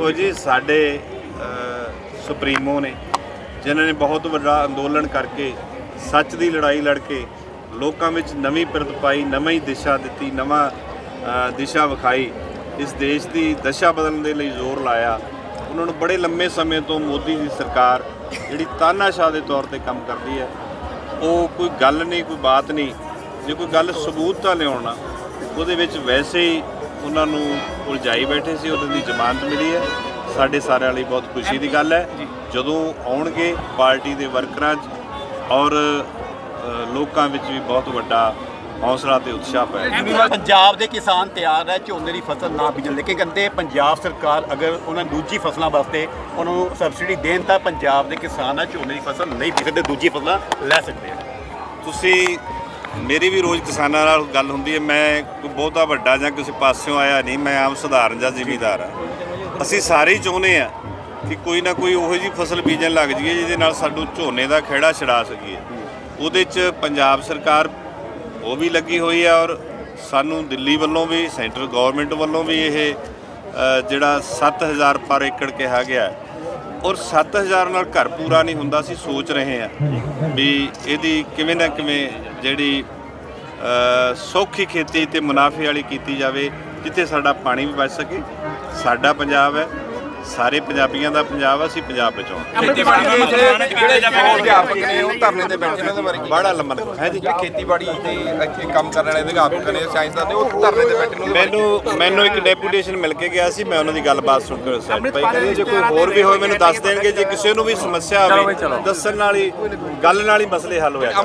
ਦੇਖੋ ਜੀ, ਸਾਡੇ ਸੁਪਰੀਮੋ ਨੇ, ਜਿਨ੍ਹਾਂ ਨੇ ਬਹੁਤ ਵੱਡਾ ਅੰਦੋਲਨ ਕਰਕੇ ਸੱਚ ਦੀ ਲੜਾਈ ਲੜ ਕੇ ਲੋਕਾਂ ਵਿੱਚ ਨਵੀਂ ਪਿਰਤ ਪਾਈ, ਨਵੀਂ ਦਿਸ਼ਾ ਦਿੱਤੀ, ਨਵਾਂ ਦਿਸ਼ਾ ਵਿਖਾਈ, ਇਸ ਦੇਸ਼ ਦੀ ਦਸ਼ਾ ਬਦਲਣ ਦੇ ਲਈ ਜ਼ੋਰ ਲਾਇਆ। ਉਹਨਾਂ ਨੂੰ ਬੜੇ ਲੰਮੇ ਸਮੇਂ ਤੋਂ ਮੋਦੀ ਦੀ ਸਰਕਾਰ ਜਿਹੜੀ ਤਾਨਾਸ਼ਾਹ ਦੇ ਤੌਰ ਤੇ ਕੰਮ ਕਰਦੀ ਹੈ, ਉਹ ਕੋਈ ਗੱਲ ਨਹੀਂ, ਕੋਈ ਬਾਤ ਨਹੀਂ, ਜੇ ਕੋਈ ਗੱਲ ਸਬੂਤ ਤਾਂ ਲਿਆਉਣਾ ਉਹਦੇ ਵਿੱਚ ਵੈਸੇ ਹੀ ਉਹਨਾਂ ਨੂੰ ਉਲਝਾਈ ਬੈਠੇ ਸੀ ਉਹਨਾਂ ਦੀ ਜ਼ਮਾਨਤ ਮਿਲੀ ਹੈ। ਸਾਡੇ ਸਾਰਿਆਂ ਲਈ ਬਹੁਤ ਖੁਸ਼ੀ ਦੀ ਗੱਲ ਹੈ। ਜਦੋਂ ਆਉਣਗੇ ਪਾਰਟੀ ਦੇ ਵਰਕਰਾਂ 'ਚ ਔਰ ਲੋਕਾਂ ਵਿੱਚ ਵੀ ਬਹੁਤ ਵੱਡਾ ਹੌਸਲਾ ਤੇ ਉਤਸ਼ਾਹ ਪੈਦਾ ਪੰਜਾਬ ਦੇ ਕਿਸਾਨ ਤਿਆਰ ਹੈ ਝੋਨੇ ਦੀ ਫਸਲ ਨਾ ਬੀਜਣ ਲੇਕਿਨ ਕਹਿੰਦੇ ਪੰਜਾਬ ਸਰਕਾਰ ਅਗਰ ਉਹਨਾਂ ਦੂਜੀ ਫਸਲਾਂ ਵਾਸਤੇ ਉਹਨਾਂ ਨੂੰ ਸਬਸਿਡੀ ਦੇਣ ਤਾਂ ਪੰਜਾਬ ਦੇ ਕਿਸਾਨ ਆ ਝੋਨੇ ਦੀ ਫਸਲ ਨਹੀਂ ਬੀਜ ਸਕਦੇ ਦੂਜੀ ਫਸਲਾਂ ਲੈ ਸਕਦੇ ਆ। ਤੁਸੀਂ ਮੇਰੀ ਵੀ ਰੋਜ਼ ਕਿਸਾਨਾਂ ਨਾਲ ਗੱਲ ਹੁੰਦੀ ਹੈ ਮੈਂ ਕੋਈ ਬਹੁਤਾ ਵੱਡਾ ਜਾਂ ਕਿਸੇ ਪਾਸਿਓਂ ਆਇਆ ਨਹੀਂ ਮੈਂ ਆਮ ਸਧਾਰਨ ਜਾਂ ਜ਼ਿਮੀਦਾਰ ਆ ਅਸੀਂ ਸਾਰੇ ਹੀ ਚਾਹੁੰਦੇ ਆ ਕਿ ਕੋਈ ਨਾ ਕੋਈ ਉਹੋ ਜੀ ਫਸਲ ਬੀਜਣ ਲੱਗ ਜਾਈਏ ਜਿਹਦੇ ਨਾਲ ਸਾਨੂੰ ਝੋਨੇ ਦਾ ਖੇੜਾ ਛਡਾ ਸਕੀਏ ਉਹਦੇ 'ਚ ਪੰਜਾਬ ਸਰਕਾਰ ਉਹ ਵੀ ਲੱਗੀ ਹੋਈ ਆ ਔਰ ਸਾਨੂੰ ਦਿੱਲੀ ਵੱਲੋਂ ਵੀ ਸੈਂਟਰ ਗਵਰਨਮੈਂਟ ਵੱਲੋਂ ਵੀ ਇਹ ਅ, ਜਿਹੜਾ 7000 ਪਰ ਏਕੜ ਕਿਹਾ ਗਿਆ ਹੈ। ਔਰ 7000 ਨਾਲ ਘਰ ਪੂਰਾ ਨਹੀਂ ਹੁੰਦਾ ਅਸੀਂ ਸੋਚ ਰਹੇ ਹਾਂ ਵੀ ਇਹਦੀ ਕਿਵੇਂ ਨਾ ਕਿਵੇਂ ਜਿਹੜੀ ਸੌਖੀ ਖੇਤੀ ਤੇ ਮੁਨਾਫੇ ਵਾਲੀ ਕੀਤੀ ਜਾਵੇ, ਜਿੱਥੇ ਸਾਡਾ ਪਾਣੀ ਵੀ ਬਚ ਸਕੇ, ਸਾਡਾ ਪੰਜਾਬ ਹੈ ਸਾਰੇ ਪੰਜਾਬੀਆਂ ਦਾ ਪੰਜਾਬ ਅਸੀਂ ਪੰਜਾਬ ਬਚਾਉਣਾ। ਖੇਤੀਬਾੜੀ ਦੇ ਜਿਹੜੇ ਜਿਹੜੇ ਅਧਿਆਪਕ ਨੇ ਉਹ ਧਰਨੇ ਤੇ ਬੈਠੇ ਨੇ ਉਹਦੇ ਬਾਰੇ ਕੀ ਬੜਾ ਲੰਮਾ ਹੈ ਜੀ। ਜਿਹੜੇ ਖੇਤੀਬਾੜੀ ਤੇ ਇੱਥੇ ਕੰਮ ਕਰਨ ਵਾਲੇ ਅਧਿਆਪਕ ਨੇ ਸਾਇੰਸਦਾਨ ਨੇ ਉਹ ਧਰਨੇ ਤੇ ਬੈਠੇ ਨੇ ਉਹਦੇ ਬਾਰੇ ਮੈਨੂੰ ਮੈਨੂੰ ਇੱਕ ਡੈਪੂਟੇਸ਼ਨ ਮਿਲ ਕੇ ਗਿਆ ਸੀ ਮੈਂ ਉਹਨਾਂ ਦੀ ਗੱਲਬਾਤ ਸੁਣ ਕੇ ਸੈਟੀਸਫਾਈ ਕਰੀ ਜੇ ਕੋਈ ਹੋਰ ਵੀ ਹੋਵੇ ਮੈਨੂੰ ਦੱਸ ਦੇਣਗੇ ਜੇ ਕਿਸੇ ਨੂੰ ਵੀ ਸਮੱਸਿਆ ਹੋਵੇ ਦੱਸਣ ਨਾਲ ਹੀ ਗੱਲ ਨਾਲ ਹੀ ਮਸਲੇ ਹੱਲ ਹੋਇਆ